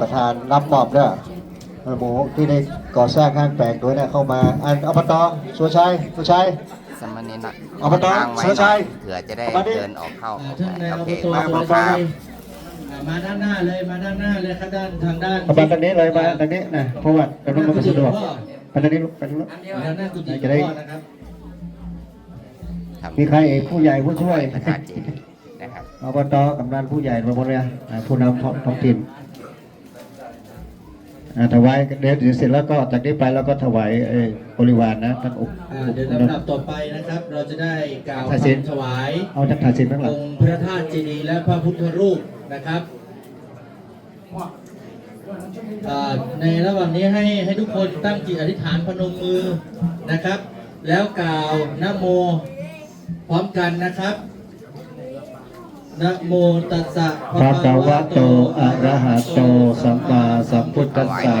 ประธานรับมอบเด้อเออหมูที่ได้ก่อสร้างข้างแปลงด้วยนะเข้ามาอันอบตสุชัยสุชัย สมณีนักอบตทางไว้เสือหชัน่อยย เผื่อจะได้เอามาดิเดินออกเข้าอ่าท่านนายโออบเคตมากสุรคชัรับยอ่ามาด้านหน้าเลยมาด้านหน้าเลยครับด้านทางด้านเอามาตรงนี้เลยมาตรงนี้นะเพราะว่าตรงนู้นมันไม่สะดวกมาตรงนี้ลูกไปตรงนู้น มาด้านหน้ากุฏิจะได้พ่อนะครับครับมีใครเอกผู้ใหญ่ผู้ช่วยพระธาตุเจดีย์นะครับ อบตกำนันผู้ใหญ่มาหมดเลยอะผู้นำท้องท้องถิ่นอ่า ถวายเดี๋ยวเดี๋ยวเสร็จแล้วก็จากนี้ไปเราก็ถวายเอ่อบริวารนะท่านอุปอ่าเดี๋ยวลำดับต่อไปนะครับ เราจะได้กล่าวถ่ายเสร็จคำถวายเอาจากถ่ายเสร็จบ้างหลัองค์พระธาตุเจดีย์และพระพุทธรูปนะครับอ่าในระหว่างนี้ให้ให้ทุกคนตั้งจิตอธิษฐานพนมมือนะครับ แล้วกล่าวนะโม พร้อมกันนะครับ นะโมตัสสะพระกวะโต อะระหะโต สัมมาสัมพุทธัสสะ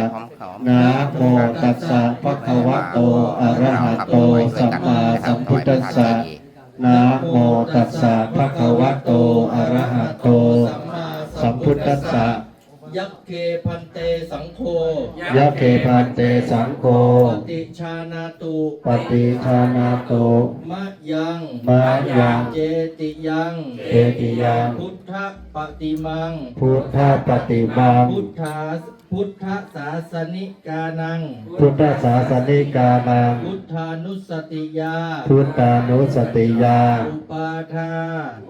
นะโมตัสสะพระกวะโต อะระหะโต สัมมาสัมพุทธัสสะนะโมตัสสะพระกวะโต อะระหะโต สัมพุทธัสสะยักเคพันเตสังโฆ ยะเคพันเตสังโฆปฏิชานาตุปฏิชานาโตมะยังมะยังเจติยังเอติยังพุทธปฏิมัง พุทธปฏิบัง พุทธาพุทธศาสนิกานัง พุทธศาสนิกานัง พุทธานุสติยา พุทธานุสติยา อุปาทา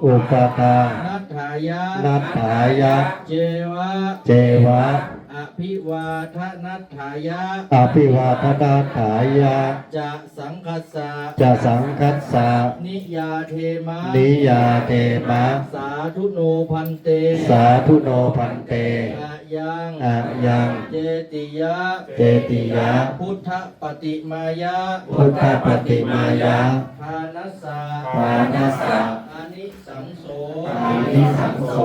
อุปทานัฏฐายะนัตถายะ เจวะ เจวะอ ภิวาทนัฏฐายะ อภิวาทนาถายะ จะสังคัสสะจะสังคัสสะนิยาเทมะนิยาเทมะ สาธุโนพันเตสาธุโนพันเต อะยังอะยัง เจติยะ เจติยะ พุทธปฏิมายะพุทธปฏิมายะ ทานัสสะทานัสสะ อานิสังโสอานิสังโส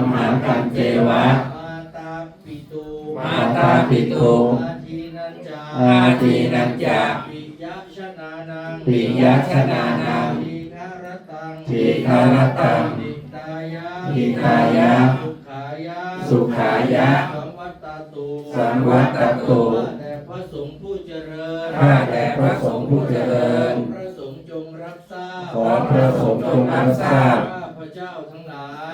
มหากันเจวะ มาตาปิตุมาตาปิตุ อาทีนันจาอาทีนัจจะปิยชนานังปิยชนานังทีฆารตังทีฆารตังหิตายะหิตายะสุขายะสุขายะสังวัตตุสังวัตตตุ ข้าแต่พระสงฆ์ผู้เจริญข้าแต่พระสงฆ์ผู้เจริญ ขอพระสงฆ์จงรับทราบขอพระสงฆ์จงรับทราบ ข้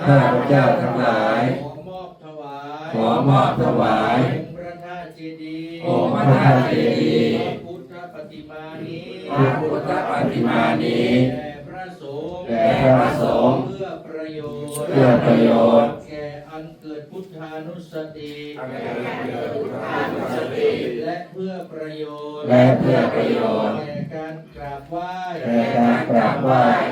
ข้าพเจ้าทั้งหลายขอมอบถวายขอมอบถวาย องค์พระธาตุเจดีย์องค์พระธาตุเจดีย์ พระพุทธปฏิมานี้พระพุทธปฏิมานี้ แด่พระสงฆ์แด่พระสงฆ์เพื่อประโยชน์เพื่อประโยชน์ แก่อันเกิดพุทธานุสติและเพื่อประโยชน์และเพื่อประโยชน์ แก่การกราบไหว้ แก่การกราบไหว้ของพุทธ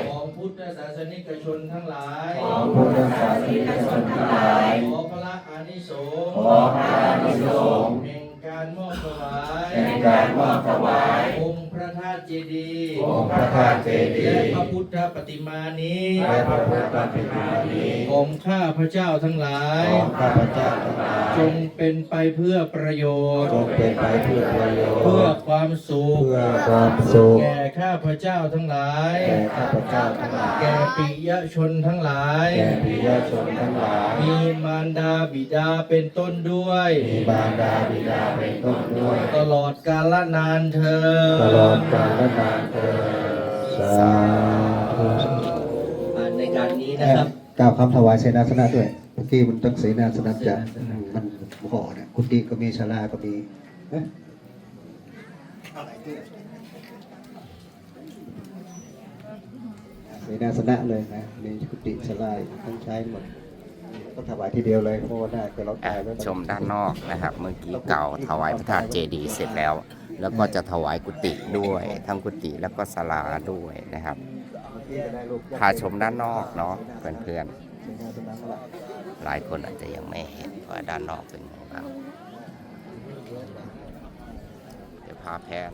ศาสนิกชนทั้งหลาย ของพุทธศาสนิกชนทั้งหลาย ขอพระอานิสงส์ขอพระอานิสงส์แห่งการมอบถวายแห่งการมอบถวายองค์พระธา ตุเจดีย์องค์พระธาตุเจดีและย์พระพุทธปฏิมานี้และพระพุทธปฏิมานี้ของข้าพระเจ้าทั้งหลาย ของข้าพเจ้าทั้งหลายจงเป็นไปเพื่อประโยชน์ จงเป็นไปเพื่อประโยชน์เพื่อความสุขเพื่อความสุขแก่ข้าพระเจ้าทั้งหลาย แก่ข้าพเจ้าทั้งหลายแก่ปิยชนทั้งหลาย แก่ปิยชนทั้งหลายมีมารดาบิดาเป็นต้นด้วย มีบารดาบิดาเป็นต้นด้วย ตลอดกาลนานเธอญ ตลอดกาลและนานเถิดสาธุอ่าในการนี้นะครับ กล่าวคำถวายเสนาสนะด้วยเมื่อกี้มันต้องเสนาสนะจะมันห่อเนี่ยกุฏิก็มีศาลาก็มีเอ๊ะเสนาสนะเลยนะมีกุฏิศาลาทั้งใช้หมด ก็ถวายทีเดียวเลยเพราะว่าได้ก็เราถ่ายไว้ชมด้านนอกนะครับ เมื่อกี้เก่าถวายพระธาตุเจดีย์เสร็จแล้ว แล้วก็จะถวายกุฏิด้วย ทั้งกุฏิแล้วก็ศาลาด้วยนะครับพาชมด้านนอกเนาะเพื่อนๆหลายคนอาจจะยังไม่เห็นว่าด้านนอกเป็นยังไงบ้างเดี๋ยวพาแพน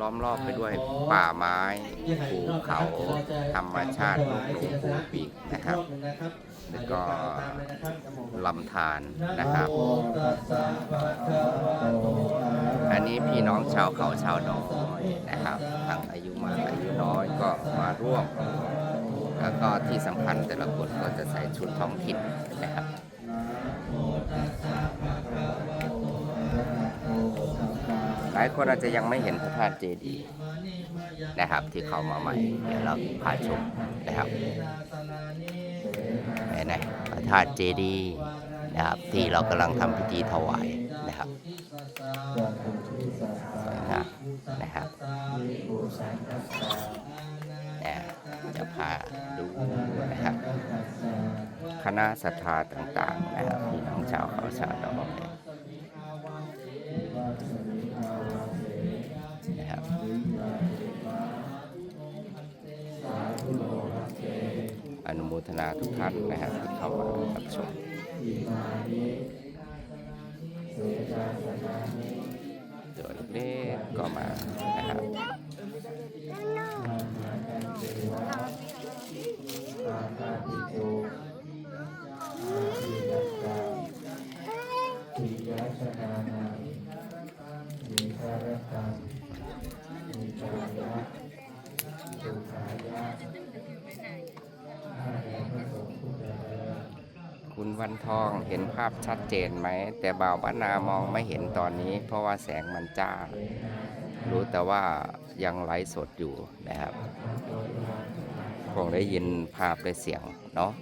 ล้อมรอบไปด้วยป่าไม้ภูเขาธรรมชาติลูกหนูภูปีกนะครับ แล้วก็ลำธารนะครับ อันนี้พี่น้องชาวเขาชาวดอยนะครับทั้งอายุมากอายุน้อยก็มาร่วม แล้วก็ที่สำคัญแต่ละคนก็จะใส่ชุดท้องถิ่นนะครับ หลายคนอาจจะยังไม่เห็นพระธาตุเจดีย์นะครับ ที่เขามาใหม่ เดี๋ยวเราพาชมนะครับเห็นไหมพระธาตุเจดีย์นะครับ ที่เรากำลังทำพิธีถวายนะครับสวยงามนะครับเนี่ยจะพาดูนะครับคณะศรัทธาต่างๆนะครับพี่น้องชาวเขาชาวดอยนะ ทนาทุกท่านนะครับที่เข้ามารับชมตัวเล็กๆก็มานะครับ วันทองเห็นภาพชัดเจนไหม แต่บ่าวบ้านนามองไม่เห็นตอนนี้ เพราะว่าแสงมันจ้า รู้แต่ว่ายังไลฟ์สดอยู่นะครับ คงได้ยินภาพได้เสียงเนาะ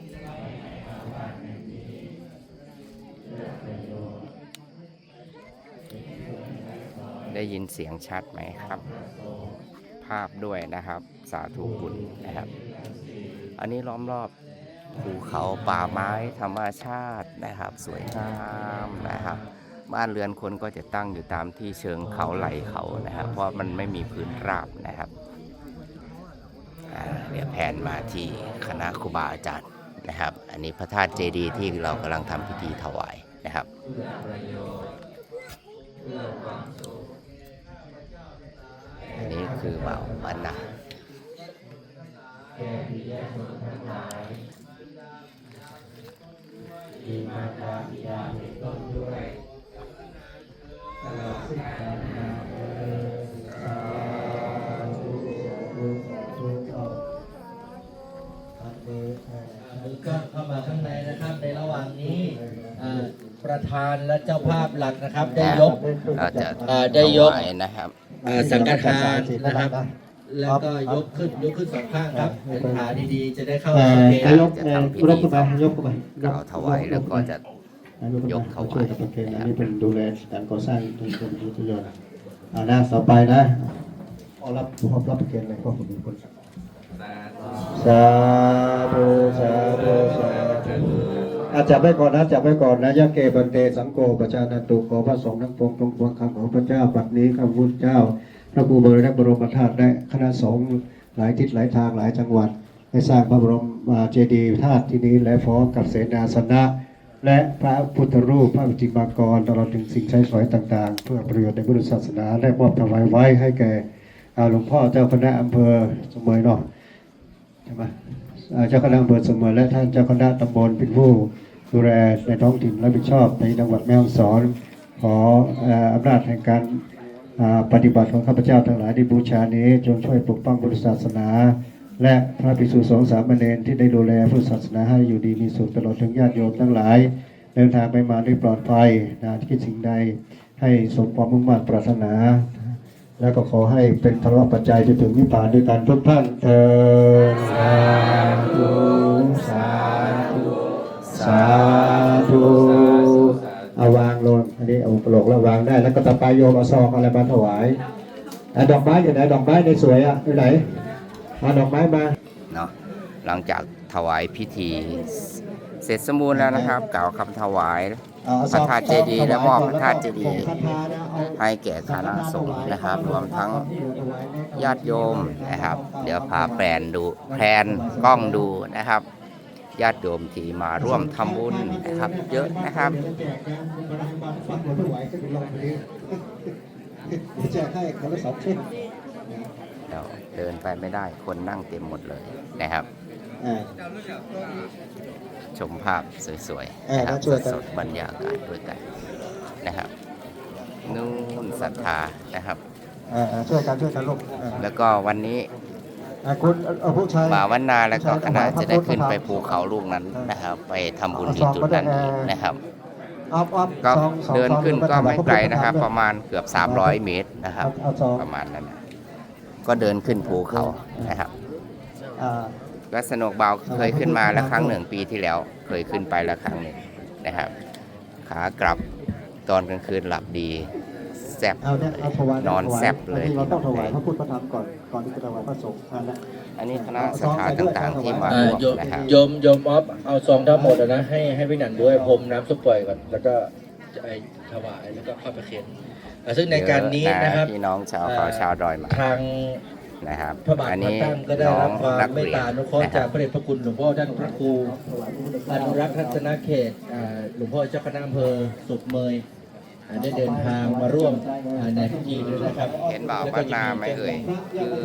ได้ยินเสียงชัดไหมครับ ภาพด้วยนะครับ สาธุบุญนะครับ อันนี้ล้อมรอบ ภูเขาป่าไม้ธรรมชาตินะครับ สวยงามนะครับ บ้านเรือนคนก็จะตั้งอยู่ตามที่เชิงเขาไหลเขานะครับ เพราะมันไม่มีพื้นราบนะครับเดี๋ยวแผนมาที่คณะครูบาอาจารย์นะครับ อันนี้พระธาตุเจดีย์ที่เรากำลังทำพิธีถวายนะครับอันนี้คือเบ่าว บ้านนามือกล้องเข้ามาข้างในนะครับในระหว่างนี้อ่าประธานและเจ้าภาพหลักนะครับ ได้ยกเราจะอ่าได้ยกถวานะครับอ่าสังฆทานนะครับ แล้วก็ยกขึ้นยกขึ้นสองข้างครับเป็นขาดีๆ จะได้เข้าเอ่สอเกนายกจะเอ่อทำพิธียกขึ้นมายกขึ้นมากล่าวถวายแล้วก็จะยกยกถวายช่วยกับประเคนอันนี้เป็นดูแลการก่อสร้างทุนทุนทุนยนต์อ่านะต่อไปนะขอรับขอรับประเคนเลยเพราะผมเป็นคนสั่งสาธุสาธุสาธุอาจับไว้ก่อนนะจับไว้ก่อนนะยะเกบันเตสังโฆประชานันตุขอพระสงฆ์ทั้งปวงจงฟังคำของพระเจ้าบัดนี้ข้าพุทธเจ้า พระครูบริณบรมธาตุและคณะสงฆ์หลายทิศหลายทางหลายจังหวัดได้สร้างพระบรมเจดีย์ธาตุที่นี้และพร้อมกับเสนาสนะ และพระพุทธรูปพระวิจิตรมากรตลอดถึงสิ่งใช้สอยต่างๆ เพื่อประโยชน์ในพุทธศาสนาและมอบถวายไว้ให้แก่หลวงพ่อเจ้าคณะอำเภอสมยเนาะใช่ไหมเจ้าคณะอำเภอสมยและท่านเจ้าคณะตำบลเป็นผู้ดูแลในท้องถิ่นรับผิดชอบในจังหวัดแม่ฮ่องสอน ขออำนาจแห่งการ ปฏิบัติของข้าพเจ้าทั้งหลายที่บูชานี้ จงช่วยปกป้องพุทธศาสนา และพระภิกษุสงฆ์สามเณรที่ได้ดูแลพุทธศาสนาให้อยู่ดีมีสุขตลอดถึงญาติโยมทั้งหลาย เดินทางไปมาด้วยปลอดภัยนะคิดสิ่งใดให้สมความมุ่งมั่นปรารถนา แล้วก็ขอให้เป็นพระปัจจัยจะถึงนิพพานด้วยกันทุกท่านเออสาธุสาธุสาธุ เอาวางลงอันนี้เอาปลกแล้ววางได้ แล้วก็ตะปายโยมเอาซองอะไรมาถวายอดอกไม้อยู่ไหนดอกไม้ในสวยอะอยู่ไหนเอาดอกไม้มาเนาะหลังจากถวายพิธี เสร็จสมบูรณ์แล้วนะครับ กล่าวคำถวายพระธาตุเจดีย์และมอบพระธาตุเจดีย์ให้แก่คณะสงฆ์นะครับ รวมทั้งญาติโยมนะครับ เดี๋ยวพาแปลนดูแพลนกล้องดูนะครับ ญาติโยมที่มาร่วมทำบุญนะครับ เยอะนะครับแจกให้คนละสองชิ้นเดี๋ยวเดินไปไม่ได้คนนั่งเต็มหมดเลยนะครับอ่าชมภาพสวยเอๆอนะครับแล้วช่วยกันสดๆบรรยากาศด้วยกันนะครับนู่นศรัทธานะครับอ่าอ่าช่วยกันช่วยกันลูกอ่าแล้วก็วันนี้อ่า คุณเอาผู้ชายบ่าววันนาแล้วก็คณะจะได้ขึ้นไปภูเขาลูกนั้นนะครับ ไปทำบุญที่จุดนั้นอีกนะครับออฟออฟก็ซองสองเดินขึ้นซองก็ไม่ไกลนะครับพประมาณเกือบ 300 เมตรนะครับเอาซองประมาณนั้นนะก็เดินขึ้นภูเขานะครับอ่าก็สนุกเบาเคยขึ้นมาแล้วครั้งหนึ่งปีที่แล้ว เคยขึ้นไปแล้วครั้งหนึ่งนะครับ ขากลับตอนกลางคืนหลับดีแซ่บเอาเนี่ยเอาถวายนอนถวายแซ่บเลยอันนี้เราต้องถวายพี่น้องพระพุทธพระธรรมก่อนก่อนที่จะถวายพระสงฆ์อันนั้น อันนี้คณะสถานต่างๆที่มาอ่าร่วมโยมนะครับ โยมโยมออฟเอาซองทั้งหมดอะนะให้ให้พี่หนันด้วยพรมน้ำซุปปล่อยก่อนแล้วก็ไอถวายแล้วก็ข้าวประเคนอ่าซึ่งในการนี้นะครับพี่น้องชาวเขาชาวดอยหมาทางนะครับพระบาทอันพระนี้ตั้งก็ได้น้อรังบความนักเมตเรียนตาอนุเคราะห์นะคจารักบ พระเดชพระคุณหลวงพ่อท่านพระครูอนุรักษ์ทัศนเขตอ่าหลวงพ่อเจ้าคณะอำเภอสุขเมยอ่า ได้เดินทางมาร่วมอ่าในพิธีด้วยนะครับเห็นบ่าวแล้วบ้าก็นนาไหมเอ่ยคือ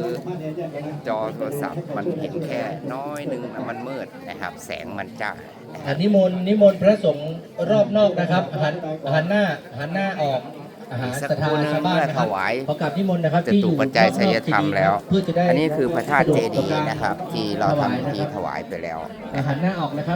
จอโทรศัพท์มันเห็นแค่น้อยหนึงแล้วมันมืดนะครับ แสงมันจ้านะคอัรันบนิมนต์นิมนต์พระสงฆ์รอบนอกนะครับหันหันหน้าหันหน้าออกอาหารอีกสักศรัทธาครู่หนึ่งชาวบ้านนะครัเมื่อถวายขอกราบนิมนต์นะครับจะที่อตุยู่ปัจจัยรอบนไสอกยธรรมแล้วเพื่อจะได้อันนี้คือพระธาตุเจดีสะดวกต่ย์กานะครับ ที่เราทำพิธีถวายไปแล้วหันหน้าออกนะครับ